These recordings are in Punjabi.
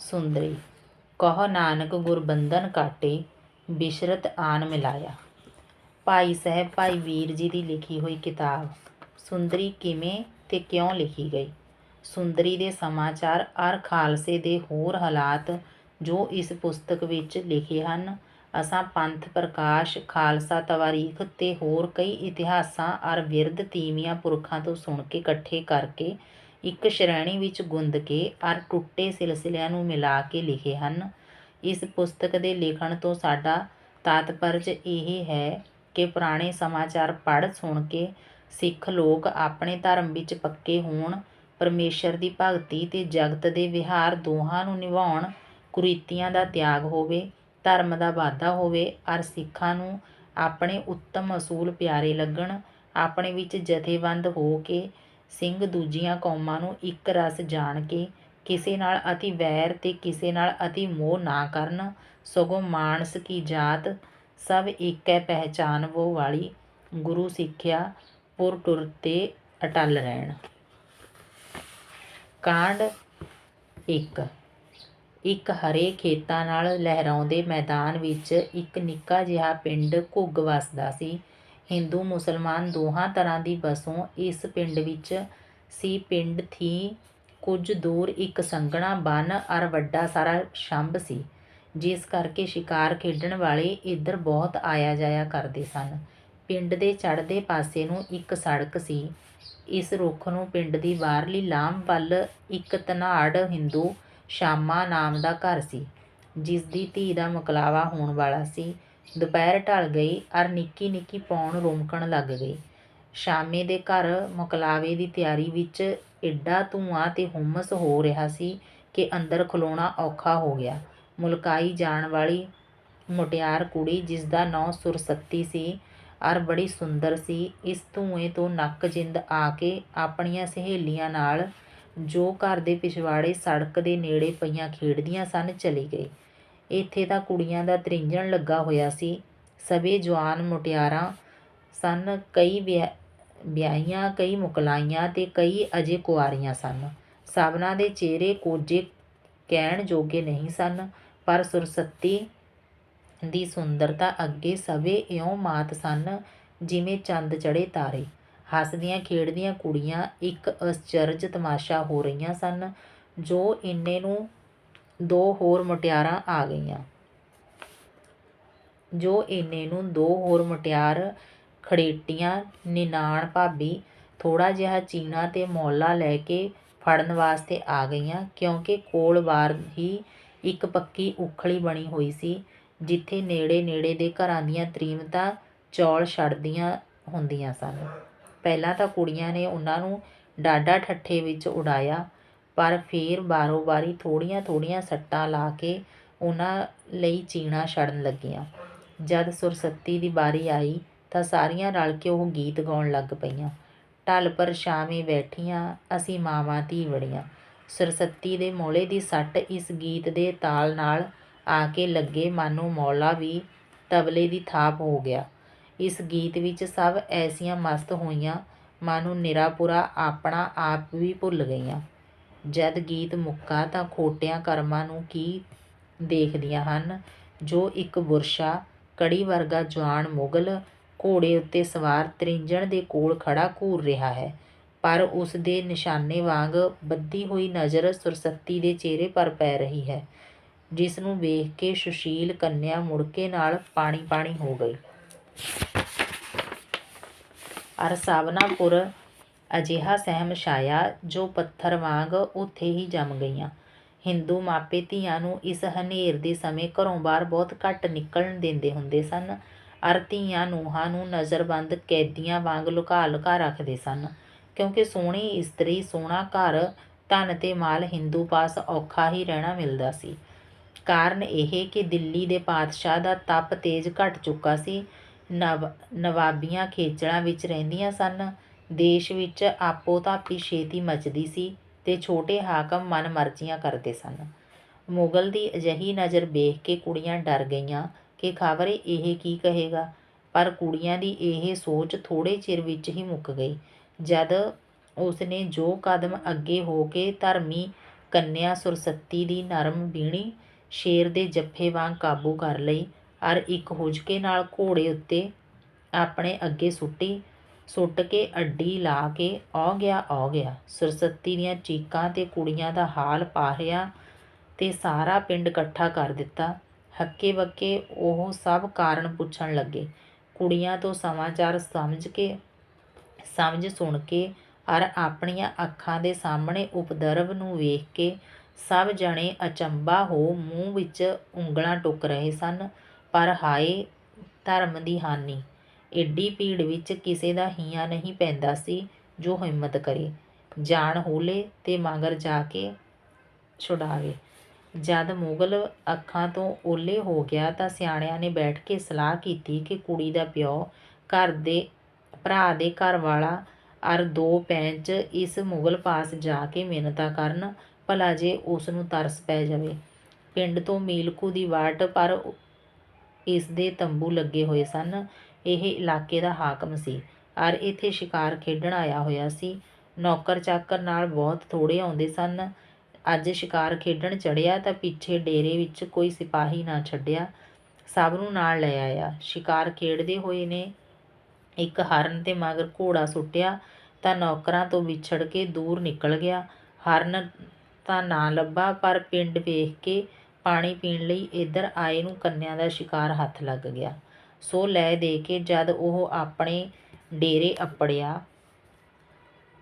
ਸੁੰਦਰੀ, ਕਹੋ ਨਾਨਕ ਗੁਰਬੰਧਨ ਕਾਟੇ ਬਿਸ਼ਰਤ ਆਨ ਮਿਲਾਇਆ। ਭਾਈ ਸਾਹਿਬ, ਭਾਈ ਵੀਰ ਜੀ ਦੀ ਲਿਖੀ ਹੋਈ ਕਿਤਾਬ, ਸੁੰਦਰੀ ਕਿਵੇਂ ਤੇ ਕਿਉਂ ਲਿਖੀ ਗਈ? ਸੁੰਦਰੀ ਦੇ ਸਮਾਚਾਰ ਅਰ ਖਾਲਸੇ ਦੇ ਹੋਰ ਹਾਲਾਤ ਜੋ ਇਸ ਪੁਸਤਕ ਵਿੱਚ ਲਿਖੇ ਹਨ, ਅਸਾਂ ਪੰਥ, ਪ੍ਰਕਾਸ਼, ਖਾਲਸਾ, ਤਵਾਰੀਖ ਤੇ ਹੋਰ ਕਈ ਇਤਿਹਾਸਾਂ ਅਰ ਵਿਰਧ ਤੀਵੀਆਂ ਪੁਰਖਾਂ ਤੋਂ ਸੁਣ ਕੇ ਇਕੱਠੇ ਕਰਕੇ ਇੱਕ ਸ਼੍ਰੇਣੀ ਵਿੱਚ ਗੁੰਦ ਕੇ ਅਰ ਟੁੱਟੇ ਸਿਲਸਿਲਿਆਂ ਨੂੰ ਮਿਲਾ ਕੇ ਲਿਖੇ ਹਨ। ਇਸ ਪੁਸਤਕ ਦੇ ਲਿਖਣ ਤੋਂ ਸਾਡਾ ਤਾਤਪਰਜ ਇਹ ਹੈ ਕਿ ਪੁਰਾਣੇ ਸਮਾਚਾਰ ਪੜ੍ਹ, ਸੁਣ ਕੇ ਸਿੱਖ ਲੋਕ ਆਪਣੇ ਧਰਮ ਵਿੱਚ ਪੱਕੇ ਹੋਣ, ਪਰਮੇਸ਼ਰ ਦੀ ਭਗਤੀ ਤੇ ਜਗਤ ਦੇ ਵਿਹਾਰ ਦੋਹਾਂ ਨੂੰ ਨਿਭਾਉਣ, ਕੁਰੀਤੀਆਂ ਦਾ ਤਿਆਗ ਹੋਵੇ, ਧਰਮ ਦਾ ਵਾਧਾ ਹੋਵੇ, ਅਰ ਸਿੱਖਾਂ ਨੂੰ ਆਪਣੇ ਉੱਤਮ ਅਸੂਲ ਪਿਆਰੇ ਲੱਗਣ, ਆਪਣੇ ਵਿੱਚ ਜਥੇਬੰਦ ਹੋ ਕੇ ਸਿੰਘ ਦੂਜੀਆਂ ਕੌਮਾਂ ਨੂੰ ਇੱਕ ਰਸ ਜਾਣ ਕੇ ਕਿਸੇ ਨਾਲ ਅਤੀ ਵੈਰ ਤੇ ਕਿਸੇ ਨਾਲ ਅਤੀ ਮੋਹ ਨਾ ਕਰਨ, ਸਗੋਂ ਮਾਨਸ ਕੀ ਜਾਤ, ਸਭ ਏਕੈ ਪਹਿਚਾਨ ਵੋ ਵਾਲੀ ਗੁਰੂ ਸਿੱਖਿਆ ਪੁਰ ਟੁਰ ਤੇ ਅਟਲ ਰਹਿਣ। ਕਾਂਡ 1 ਇੱਕ ਹਰੇ ਖੇਤਾਂ ਨਾਲ ਲਹਿਰਾਉਂਦੇ ਮੈਦਾਨ ਵਿੱਚ ਇੱਕ ਨਿੱਕਾ ਜਿਹਾ ਪਿੰਡ ਘੁੱਗ ਵਸਦਾ ਸੀ। ਹਿੰਦੂ, ਮੁਸਲਮਾਨ ਦੋਹਾਂ ਤਰ੍ਹਾਂ ਦੀ ਬਸੋਂ ਇਸ ਪਿੰਡ ਵਿੱਚ ਸੀ। ਪਿੰਡ ਥੀਂ ਕੁਝ ਦੂਰ ਇੱਕ ਸੰਘਣਾ ਬੰਨ ਅਰ ਵੱਡਾ ਸਾਰਾ ਛੰਭ ਸੀ, ਜਿਸ ਕਰਕੇ ਸ਼ਿਕਾਰ ਖੇਡਣ ਵਾਲੇ ਇੱਧਰ ਬਹੁਤ ਆਇਆ ਜਾਇਆ ਕਰਦੇ ਸਨ। ਪਿੰਡ ਦੇ ਚੜ੍ਹਦੇ ਪਾਸੇ ਨੂੰ ਇੱਕ ਸੜਕ ਸੀ। ਇਸ ਰੁੱਖ ਨੂੰ ਪਿੰਡ ਦੀ ਬਾਹਰਲੀ ਲਾਂਭ ਵੱਲ ਇੱਕ ਧਨਾੜ ਹਿੰਦੂ ਸ਼ਾਮਾ ਨਾਮ ਦਾ ਘਰ ਸੀ ਜਿਸ ਦੀ ਧੀ ਦਾ ਮੁਕਲਾਵਾ ਹੋਣ ਵਾਲਾ ਸੀ। ਦੁਪਹਿਰ ਢਲ ਗਈ, ਅਰ ਨਿੱਕੀ ਨਿੱਕੀ ਪੌਣ ਰੁਮਕਣ ਲੱਗ ਗਈ। ਸ਼ਾਮੇ ਦੇ ਘਰ ਮੁਕਲਾਵੇ ਦੀ ਤਿਆਰੀ ਵਿੱਚ ਏਡਾ ਧੂੰਆਂ ਤੇ ਹੁਮਸ ਹੋ ਰਿਹਾ ਸੀ ਕਿ ਅੰਦਰ ਖਲੋਣਾ ਔਖਾ ਹੋ ਗਿਆ। ਮੁਲਕਾਈ ਜਾਣ ਵਾਲੀ ਮੁਟਿਆਰ ਕੁੜੀ ਜਿਸ ਦਾ ਨਾਂ ਸੁਰਸਤੀ ਸੀ, ਅਰ ਬੜੀ ਸੁੰਦਰ ਸੀ, ਇਸ ਧੂਏ ਤੋਂ ਨੱਕ ਜਿੰਦ ਆ ਕੇ ਆਪਣੀਆਂ ਸਹੇਲੀਆਂ ਨਾਲ ਜੋ ਘਰ ਦੇ ਪਿਛਵਾੜੇ ਸੜਕ ਦੇ ਨੇੜੇ ਪਈਆਂ ਖੇਡਦੀਆਂ ਸਨ, ਚਲੀ ਗਈ। ਇੱਥੇ ਤਾਂ ਕੁੜੀਆਂ ਦਾ ਤ੍ਰਿੰਜਣ ਲੱਗਾ ਹੋਇਆ ਸੀ। ਸਭੇ ਜਵਾਨ ਮੁਟਿਆਰਾਂ ਸਨ, ਕਈ ਵਿਆਹ- ਵਿਆਹੀਆਂ, ਕਈ ਮੁਕਲਾਈਆਂ ਤੇ ਕਈ ਅਜੇ ਕੁਆਰੀਆਂ ਸਨ। ਸਭਨਾਂ ਦੇ ਚਿਹਰੇ ਕੋਝੇ ਕਹਿਣ ਜੋਗੇ ਨਹੀਂ ਸਨ, ਪਰ ਸੁਰਸਤੀ ਦੀ ਸੁੰਦਰਤਾ ਅੱਗੇ ਸਭੇ ਇਉਂ ਮਾਤ ਸਨ ਜਿਵੇਂ ਚੰਦ ਚੜੇ ਤਾਰੇ। ਹੱਸਦੀਆਂ, ਖੇਡਦੀਆਂ ਕੁੜੀਆਂ ਇੱਕ ਅਸਚਰਜ ਤਮਾਸ਼ਾ ਹੋ ਰਹੀਆਂ ਸਨ, ਜੋ ਇੰਨੇ ਨੂੰ ਦੋ ਹੋਰ ਮੁਟਿਆਰਾਂ ਆ ਗਈਆਂ। ਜੋ ਇੰਨੇ ਨੂੰ ਦੋ ਹੋਰ ਮੁਟਿਆਰ ਖੜੇਟੀਆਂ, ਨਿਨਾਣ ਭਾਬੀ ਥੋੜਾ ਜਿਹਾ ਚੀਨਾ ਤੇ ਮੌਲਾ ਲੈ ਕੇ ਫੜਨ ਵਾਸਤੇ ਆ ਗਈਆਂ, ਕਿਉਂਕਿ ਕੋਲ ਬਾਰ ਹੀ ਇੱਕ ਪੱਕੀ ਉਖਲੀ ਬਣੀ ਹੋਈ ਸੀ, ਜਿੱਥੇ ਨੇੜੇ ਨੇੜੇ ਦੇ ਘਰਾਂ ਦੀਆਂ ਤਰੀਮਤਾਂ ਚੌਲ ਛੱਡਦੀਆਂ ਹੁੰਦੀਆਂ ਸਨ। ਪਹਿਲਾਂ ਤਾਂ ਕੁੜੀਆਂ ਨੇ ਉਹਨਾਂ ਨੂੰ ਡਾਡਾ ਠੱਠੇ ਵਿੱਚ ਉਡਾਇਆ ਪਰ ਫੇਰ ਬਾਰੋ ਬਾਰੀ ਥੋੜ੍ਹੀਆਂ ਥੋੜ੍ਹੀਆਂ ਸੱਟਾਂ ਲਾ ਕੇ ਉਹਨਾਂ ਲਈ ਚੀਣਾ ਛੜਨ ਲੱਗੀਆਂ। ਜਦ ਸੁਰਸਤੀ ਦੀ ਵਾਰੀ ਆਈ ਤਾਂ ਸਾਰੀਆਂ ਰਲ ਕੇ ਉਹ ਗੀਤ ਗਾਉਣ ਲੱਗ ਪਈਆਂ। ਢਲ ਪਰ ਛਾਵੇਂ ਬੈਠੀਆਂ ਅਸੀਂ ਮਾਵਾਂ ਧੀ ਵੜੀਆਂ। ਸੁਰਸਤੀ ਦੇ ਮੋਲੇ ਦੀ ਸੱਟ ਇਸ ਗੀਤ ਦੇ ਤਾਲ ਨਾਲ ਆ ਕੇ ਲੱਗੇ ਮਾਨੋ ਮੌਲਾ ਵੀ ਤਬਲੇ ਦੀ ਥਾਪ ਹੋ ਗਿਆ। ਇਸ ਗੀਤ ਵਿੱਚ ਸਭ ਐਸੀਆਂ ਮਸਤ ਹੋਈਆਂ। ਮਾਨੋ ਨਿਰਾਪੁਰਾ ਆਪਣਾ ਆਪ ਵੀ ਭੁੱਲ ਗਈਆਂ। ਜਦ ਗੀਤ ਮੁੱਕਾ ਤਾਂ ਖੋਟਿਆਂ ਕਰਮਾਂ ਨੂੰ ਕੀ ਦੇਖਦੀਆਂ ਹਨ? ਜੋ ਇੱਕ ਬੁਰਸ਼ਾ, ਕੜੀ ਵਰਗਾ ਜਵਾਨ ਮੁਗਲ ਘੋੜੇ ਉੱਤੇ ਸਵਾਰ ਤ੍ਰਿੰਜਣ ਦੇ ਕੋਲ ਖੜਾ ਘੂਰ ਰਿਹਾ ਹੈ। ਪਰ ਉਸ ਦੇ ਨਿਸ਼ਾਨੇ ਵਾਂਗ ਬੱਧੀ ਹੋਈ ਨਜ਼ਰ ਸੁਰਸਤੀ ਦੇ ਚਿਹਰੇ ਪਰ ਪੈ ਰਹੀ ਹੈ, ਜਿਸ ਨੂੰ ਵੇਖ ਕੇ ਸੁਸ਼ੀਲ ਕੰਨਿਆ ਮੁੜਕੇ ਨਾਲ ਪਾਣੀ ਪਾਣੀ ਹੋ ਗਈ। ਅਰ ਸਾਵਨਾਪੁਰ ਅਜਿਹਾ ਸਹਿਮ ਛਾਇਆ ਜੋ ਪੱਥਰ ਵਾਂਗ ਉੱਥੇ ਹੀ ਜੰਮ ਗਈਆਂ। ਹਿੰਦੂ ਮਾਪੇ ਧੀਆਂ ਨੂੰ ਇਸ ਹਨੇਰ ਦੇ ਸਮੇਂ ਘਰੋਂ ਬਾਹਰ ਬਹੁਤ ਘੱਟ ਨਿਕਲਣ ਦਿੰਦੇ ਹੁੰਦੇ ਸਨ, ਅਰ ਧੀਆਂ ਨੂੰਹਾਂ ਨੂੰ ਨਜ਼ਰਬੰਦ ਕੈਦੀਆਂ ਵਾਂਗ ਲੁਕਾ ਲੁਕਾ ਰੱਖਦੇ ਸਨ, ਕਿਉਂਕਿ ਸੋਹਣੀ ਇਸਤਰੀ, ਸੋਹਣਾ ਘਰ, ਧਨ ਤੇ ਮਾਲ ਹਿੰਦੂ ਪਾਸ ਔਖਾ ਹੀ ਰਹਿਣਾ ਮਿਲਦਾ ਸੀ। ਕਾਰਨ ਇਹ ਕਿ ਦਿੱਲੀ ਦੇ ਪਾਤਸ਼ਾਹ ਦਾ ਤਪ ਤੇਜ ਘਟ ਚੁੱਕਾ ਸੀ। ਨਵ, ਨਵਾਬੀਆਂ ਖੇਚਲਾਂ ਵਿੱਚ ਰਹਿੰਦੀਆਂ ਸਨ ਦੇਸ਼ ਵਿੱਚ ਆਪੋ ਧਾਪੀ ਛੇਤੀ ਮਚਦੀ ਸੀ ਤੇ ਛੋਟੇ ਹਾਕਮ ਮਨ ਮਰਜ਼ੀਆਂ ਕਰਦੇ ਸਨ। ਮੁਗਲ ਦੀ ਅਜਿਹੀ ਨਜ਼ਰ ਵੇਖ ਕੇ ਕੁੜੀਆਂ ਡਰ ਗਈਆਂ ਕਿ ਖਬਰੇ ਇਹ ਕੀ ਕਹੇਗਾ? ਪਰ ਕੁੜੀਆਂ ਦੀ ਇਹ ਸੋਚ ਥੋੜੇ ਚਿਰ ਵਿੱਚ ਹੀ ਮੁੱਕ ਗਈ। ਜਦ ਉਸਨੇ ਜੋ ਕਦਮ ਅੱਗੇ ਹੋ ਕੇ ਧਰਮੀ ਕੰਨਿਆ ਸੁਰਸਤੀ ਦੀ ਨਰਮ ਬੀਣੀ ਸ਼ੇਰ ਦੇ ਜੱਫੇ ਵਾਂਗ ਕਾਬੂ ਕਰ ਲਈ, ਅਰ ਇੱਕ ਹੁਜਕੇ ਨਾਲ ਘੋੜੇ ਉੱਤੇ ਆਪਣੇ ਅੱਗੇ ਸੁੱਟੀ ਸੁੱਟ ਕੇ ਅੱਡੀ ਲਾ ਕੇ ਔ ਗਿਆ ਔ ਗਿਆ। ਸੁਰਸਤੀ ਦੀਆਂ ਚੀਕਾਂ ਤੇ ਕੁੜੀਆਂ ਦਾ ਹਾਲ ਪਾਹਿਆ ਤੇ ਸਾਰਾ ਪਿੰਡ ਇਕੱਠਾ ਕਰ ਦਿੱਤਾ। ਹੱਕੇ ਬੱਕੇ ਉਹ ਸਭ ਕਾਰਨ ਪੁੱਛਣ ਲੱਗੇ। ਕੁੜੀਆਂ ਤੋਂ ਸਮਾਚਾਰ ਸਮਝ ਕੇ, ਸਮਝ ਸੁਣ ਕੇ ਅਰ ਆਪਣੀਆਂ ਅੱਖਾਂ ਦੇ ਸਾਹਮਣੇ ਉਪਦਰਵ ਨੂੰ ਵੇਖ ਕੇ ਸਭ ਜਣੇ ਅਚੰਬਾ ਹੋ ਮੂੰਹ ਵਿੱਚ ਉਂਗਲਾਂ ਟੁੱਕ ਰਹੇ ਸਨ। ਪਰ ਹਾਏ, ਧਰਮ ਦੀ ਹਾਨੀ। ਏਡੀ ਭੀੜ ਵਿੱਚ ਕਿਸੇ ਦਾ ਹੀਆਂ ਨਹੀਂ ਪੈਂਦਾ ਸੀ ਜੋ ਹਿੰਮਤ ਕਰੇ। ਜਾਨ ਹੋਲੇ ਤੇ ਮਗਰ ਜਾ ਕੇ ਛੁਡਾਵੇ। ਜਦ ਮੁਗਲ ਅੱਖਾਂ ਤੋਂ ਓਲੇ ਹੋ ਗਿਆ ਤਾਂ ਸਿਆਣਿਆਂ ਨੇ ਬੈਠ ਕੇ ਸਲਾਹ ਕੀਤੀ ਕਿ ਕੁੜੀ ਦਾ ਪਿਓ ਘਰ ਦੇ, ਭਰਾ ਦੇ ਘਰ ਵਾਲਾ ਅਰ ਦੋ ਪੈਂਚ ਇਸ ਮੁਗਲ ਪਾਸ ਜਾ ਕੇ ਮਿਹਨਤਾਂ ਕਰਨ, ਭਲਾ ਜੇ ਉਸ ਨੂੰ ਤਰਸ ਪੈ ਜਾਵੇ। ਪਿੰਡ ਤੋਂ ਮੀਲਕੂ ਦੀ ਵਾਟ ਪਰ ਇਸ ਦੇ ਤੰਬੂ ਲੱਗੇ ਹੋਏ ਸਨ। ਇਹ ਇਲਾਕੇ ਦਾ ਹਾਕਮ ਸੀ। ਅਰ ਇੱਥੇ ਸ਼ਿਕਾਰ ਖੇਡਣ ਆਇਆ ਹੋਇਆ ਸੀ। ਨੌਕਰ ਚਾਕਰ ਨਾਲ ਬਹੁਤ ਥੋੜ੍ਹੇ ਆਉਂਦੇ ਸਨ। ਅੱਜ ਸ਼ਿਕਾਰ ਖੇਡਣ ਚੜਿਆ ਤਾਂ ਪਿੱਛੇ ਡੇਰੇ ਵਿੱਚ ਕੋਈ ਸਿਪਾਹੀ ਨਾ ਛੱਡਿਆ। ਸਭ ਨੂੰ ਨਾਲ ਲੈ ਆਇਆ। ਸ਼ਿਕਾਰ ਖੇਡਦੇ ਹੋਏ ਨੇ ਇੱਕ ਹਰਨ ਤੇ ਮਗਰ ਘੋੜਾ ਸੁੱਟਿਆ ਤਾਂ ਨੌਕਰਾਂ ਤੋਂ ਵਿਛੜ ਕੇ ਦੂਰ ਨਿਕਲ ਗਿਆ। ਹਰਨ ਤਾਂ ਨਾ ਲੱਭਾ ਪਰ ਪਿੰਡ ਵੇਖ ਕੇ ਪਾਣੀ ਪੀਣ ਲਈ ਇੱਧਰ ਆਏ ਨੂੰ ਕੰਨਿਆਂ ਦਾ ਸ਼ਿਕਾਰ ਹੱਥ ਲੱਗ ਗਿਆ। ਸੋ ਲੈ ਦੇ ਕੇ ਜਦ ਉਹ ਆਪਣੇ ਡੇਰੇ ਅੱਪੜਿਆ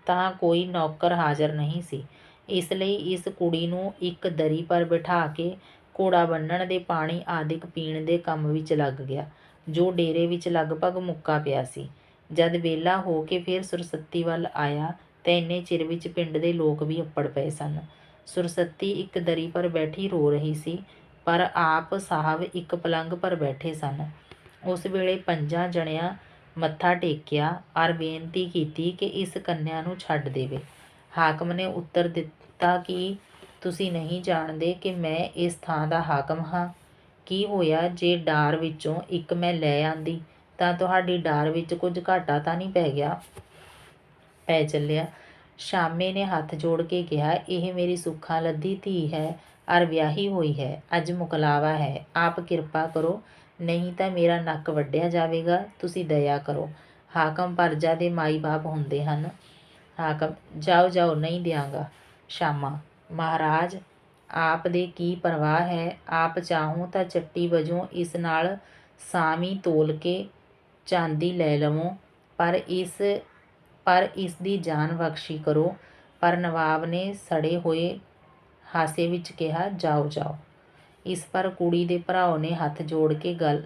ਤਾਂ ਕੋਈ ਨੌਕਰ ਹਾਜ਼ਰ ਨਹੀਂ ਸੀ। ਇਸ ਲਈ ਇਸ ਕੁੜੀ ਨੂੰ ਇੱਕ ਦਰੀ ਪਰ ਬਿਠਾ ਕੇ ਘੋੜਾ ਬੰਨਣ ਦੇ ਪਾਣੀ ਆਦਿਕ ਪੀਣ ਦੇ ਕੰਮ ਵਿੱਚ ਲੱਗ ਗਿਆ, ਜੋ ਡੇਰੇ ਵਿੱਚ ਲਗਭਗ ਮੁੱਕਾ ਪਿਆ ਸੀ। ਜਦ ਵੇਲਾ ਹੋ ਕੇ ਫਿਰ ਸੁਰਸੱਤੀ ਵੱਲ ਆਇਆ ਤਾਂ ਇੰਨੇ ਚਿਰ ਵਿੱਚ ਪਿੰਡ ਦੇ ਲੋਕ ਵੀ ਅੱਪੜ ਪਏ ਸਨ। ਸੁਰਸੱਤੀ ਇੱਕ ਦਰੀ ਪਰ ਬੈਠੀ ਰੋ ਰਹੀ ਸੀ, ਪਰ ਆਪ ਸਾਹਿਬ ਇੱਕ ਪਲੰਗ ਪਰ ਬੈਠੇ ਸਨ। ਉਸ ਵੇਲੇ ਪੰਜਾਂ ਜਣਿਆਂ ਮੱਥਾ ਟੇਕਿਆ ਔਰ ਬੇਨਤੀ ਕੀਤੀ ਕਿ ਇਸ ਕੰਨਿਆ ਨੂੰ ਛੱਡ ਦੇਵੇ। ਹਾਕਮ ਨੇ ਉੱਤਰ ਦਿੱਤਾ ਕਿ ਤੁਸੀਂ ਨਹੀਂ ਜਾਣਦੇ ਕਿ ਮੈਂ ਇਸ ਥਾਂ ਦਾ ਹਾਕਮ ਹਾਂ। ਕੀ ਹੋਇਆ? ਜੇ ਡਾਰ ਵਿੱਚੋਂ ਇੱਕ ਮੈਂ ਲੈ ਆਂਦੀ, ਤਾਂ ਤੁਹਾਡੀ ਡਾਰ ਵਿੱਚ ਕੁਝ ਘਾਟਾ ਤਾਂ ਨਹੀਂ ਪੈ ਗਿਆ? ਪੈ ਚੱਲਿਆ। ਸ਼ਾਮੇ ਨੇ ਹੱਥ ਜੋੜ ਕੇ ਕਿਹਾ, ਇਹ ਮੇਰੀ ਸੁੱਖਾਂ ਲੱਦੀ ਧੀ ਹੈ ਅਰ ਵਿਆਹੀ ਹੋਈ ਹੈ, ਅੱਜ ਮੁਕਲਾਵਾ ਹੈ। ਆਪ ਕਿਰਪਾ ਕਰੋ ਨਹੀਂ ਤਾਂ ਮੇਰਾ ਨੱਕ ਵੱਢਿਆ ਜਾਵੇਗਾ, ਤੁਸੀਂ ਦਇਆ ਕਰੋ। ਹਾਕਮ ਪਰਜਾ ਦੇ ਮਾਈ-ਬਾਪ ਹੁੰਦੇ ਹਨ। ਹਾਕਮ, ਜਾਓ ਜਾਓ, ਨਹੀਂ ਦਿਆਂਗਾ। ਸ਼ਾਮਾ, ਮਹਾਰਾਜ, ਆਪ ਦੇ ਕੀ ਪਰਵਾਹ ਹੈ? ਆਪ ਚਾਹੋ ਤਾਂ ਚੱਟੀ ਵਜੋਂ ਇਸ ਨਾਲ ਸਾਮੀ ਤੋਲ ਕੇ ਚਾਂਦੀ ਲੈ ਲਵੋ, ਪਰ ਇਸ ਪਰ ਇਸ ਦੀ ਜਾਨ ਬਖਸ਼ੀ ਕਰੋ। ਪਰ ਨਵਾਬ ਨੇ ਸੜੇ ਹੋਏ ਹਾਸੇ ਵਿੱਚ ਕਿਹਾ, ਜਾਓ ਜਾਓ। ਇਸ ਪਰ ਕੁੜੀ ਦੇ ਭਰਾਓ ਨੇ ਹੱਥ ਜੋੜ ਕੇ ਗਲ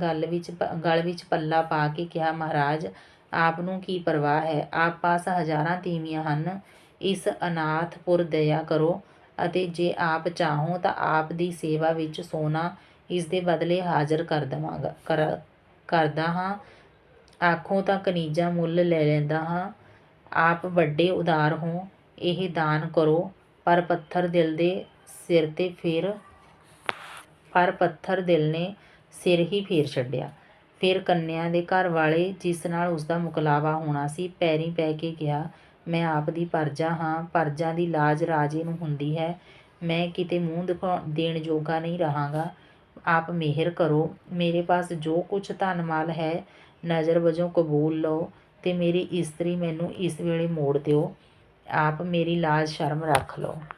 ਗਲ ਵਿੱਚ ਪ- ਗਲ ਵਿੱਚ ਪੱਲਾ ਪਾ ਕੇ ਕਿਹਾ, ਮਹਾਰਾਜ, ਆਪ ਨੂੰ ਕੀ ਪਰਵਾਹ ਹੈ? ਆਪ ਪਾਸ ਹਜ਼ਾਰਾਂ ਤੀਵੀਆਂ ਹਨ। ਇਸ ਅਨਾਥਪੁਰ ਦਇਆ ਕਰੋ ਅਤੇ ਜੇ ਆਪ ਚਾਹੋ ਤਾਂ ਆਪ ਦੀ ਸੇਵਾ ਵਿੱਚ ਸੋਨਾ ਇਸ ਦੇ ਬਦਲੇ ਹਾਜ਼ਰ ਕਰ ਦਵਾਂਗਾ, ਕਰ, ਕਰਦਾ ਹਾਂ। ਆਖੋ ਤਾਂ ਕਨੀਜਾ ਮੁੱਲ ਲੈ ਲੈਂਦਾ ਹਾਂ। ਆਪ ਵੱਡੇ ਉਦਾਰ ਹੋ, ਇਹ ਦਾਨ ਕਰੋ। ਪਰ ਪੱਥਰ ਦਿਲ ਦੇ ਸਿਰ ਤੇ ਫਿਰ ਪਰ ਪੱਥਰ ਦਿਲ ਨੇ ਸਿਰ ਹੀ ਫੇਰ ਛੱਡਿਆ। ਫਿਰ ਕੰਨਿਆ ਦੇ ਘਰ ਵਾਲੇ ਜਿਸ ਨਾਲ ਉਸ ਦਾ ਮੁਕਲਾਵਾ ਹੋਣਾ ਸੀ, ਪੈਰੀ ਪੈ ਕੇ ਕਿਹਾ, ਮੈਂ ਆਪ ਦੀ ਪਰਜਾ ਹਾਂ, ਪਰਜਾ ਦੀ ਲਾਜ ਰਾਜੇ ਨੂੰ ਹੁੰਦੀ ਹੈ। ਮੈਂ ਕਿਤੇ ਮੂੰਹ ਦਿਖਾ, ਦੇਣ ਜੋਗਾ ਨਹੀਂ ਰਹਾਂਗਾ। ਆਪ ਮਿਹਰ ਕਰੋ। ਮੇਰੇ ਪਾਸ ਜੋ ਕੁਝ ਧਨ ਮਾਲ ਹੈ, ਨਜ਼ਰ ਵਜੋਂ ਕਬੂਲ ਲਓ ਤੇ ਮੇਰੀ ਇਸਤਰੀ ਮੈਨੂੰ ਇਸ ਵੇਲੇ ਮੋੜ ਦਿਓ। ਆਪ ਮੇਰੀ ਲਾਜ ਸ਼ਰਮ ਰੱਖ ਲਓ।